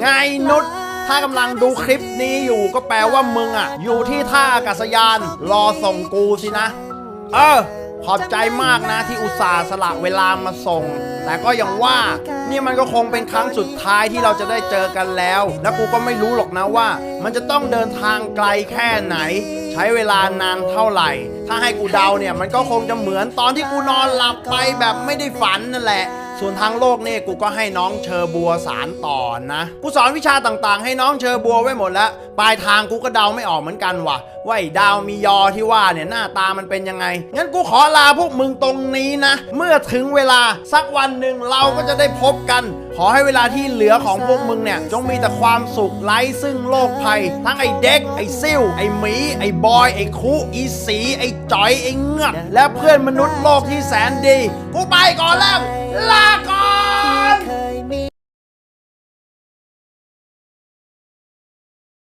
ไงนุชถ้ากำลังดูคลิปนี้อยู่ก็แปลว่ามึงอะ อยู่ที่ท่าอากาศยาน รอส่งกูสินะ เออ ขอบใจมากนะที่อุตส่าห์สละเวลามาส่ง แต่ก็ยังว่านี่มันก็คงเป็นครั้งสุดท้ายที่เราจะได้เจอกันแล้ว แล้วกูก็ไม่รู้หรอกนะว่า มันจะต้องเดินทางไกลแค่ไหน ใช้เวลานานเท่าไหร่ ถ้าให้กูเดาเนี่ยมันก็คงจะเหมือนตอนที่กูนอนหลับไปแบบไม่ได้ฝันนั่นแหละ ส่วนทางโลกเนี่ยกูก็ให้น้องเชอบัวสารต่อนะ กูสอนวิชาต่างๆ ให้น้องเชอบัวไว้หมดแล้ว ปลายทางกูก็เดาไม่ออกเหมือนกันว่ะว่าไอ้ดาวมียอที่ว่าเนี่ยหน้าตามันเป็นยังไง งั้นกูขอลาพวกมึงตรงนี้นะ เมื่อถึงเวลาสักวันหนึ่งเราก็จะได้พบกัน ขอให้เวลาที่เหลือของพวกมึงเนี่ย จงมีแต่ความสุขไร้ซึ่งโรคภัย ทั้งไอ้เด็ก ไอ้ซิ่วไอ้หมี ไอ้บอย ไอ้คุอีสี ไอ้จอย ไอ้เงือกและเพื่อนมนุษย์โลกที่แสนดี กูไปก่อนแล้วลา